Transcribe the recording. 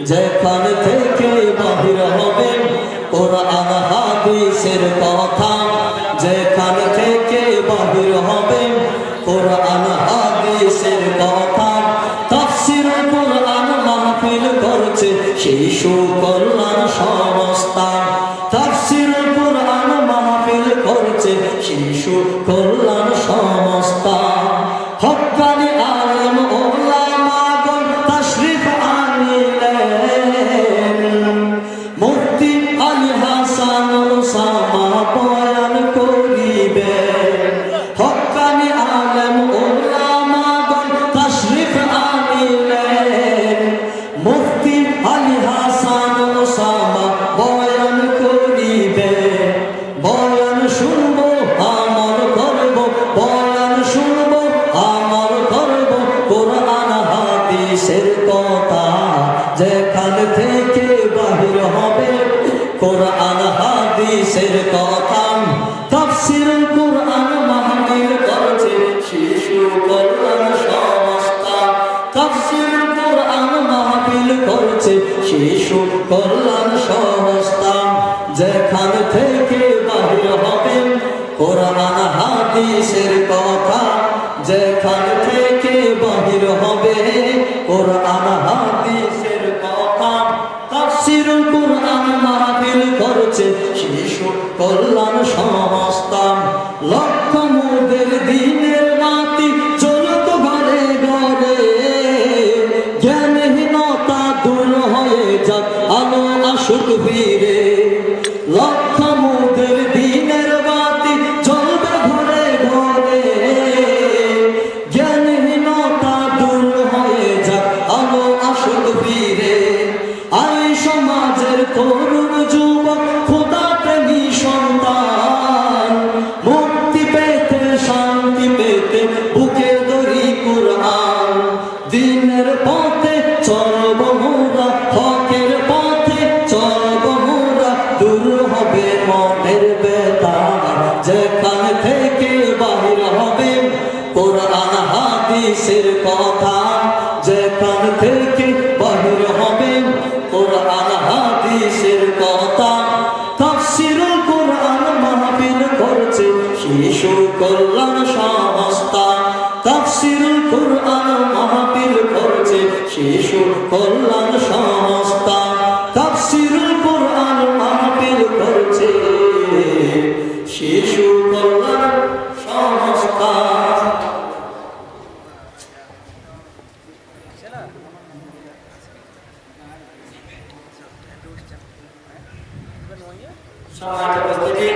যেখান থেকে বাহির হবে, কোরআন, হাদিসের কথা। যেখান থেকে বাহির হবে, কোরআন, হাদিসের কথা। তাফসির কোরআন মাহফিল করছে সেই কল্যাণ যেখান থেকে বাহির হবে। কোরআন হাদিসের কথা তাফসির কোরআন মাহফিল করছে। শিশু কল্যাণ সংস্থা তাফসির কোরআন মাহফিল করছে। শিশু কল্যাণ সংস্থা যেখান থেকে বাহির হবে। কোরআন হাদিসের কথা যেখান থেকে বাহির হবে। কোরআন কল্যাণ সমস্ত লক্ষ মুদের দিনের মাটি চলত ঘরে ঘরে। জ্ঞানহীনতা দূর হয়ে যাক, আলো আসুক ফিরে যেখান থেকে বাহির হবে। কোরআন, হাদিসের কথা যেখান থেকে বাহির হবে। কোরআন, হাদিসের কথা তাফসিরুল কোরআন মাহফিল করছে। শিশু কল্যাণ সংস্থা তাফসিরুল কোরআন মাহফিল করছে। শিশু কল্যাণ সংস্থা শিশু কল্যাণ সংস্থা সমাজ উপস্থিতি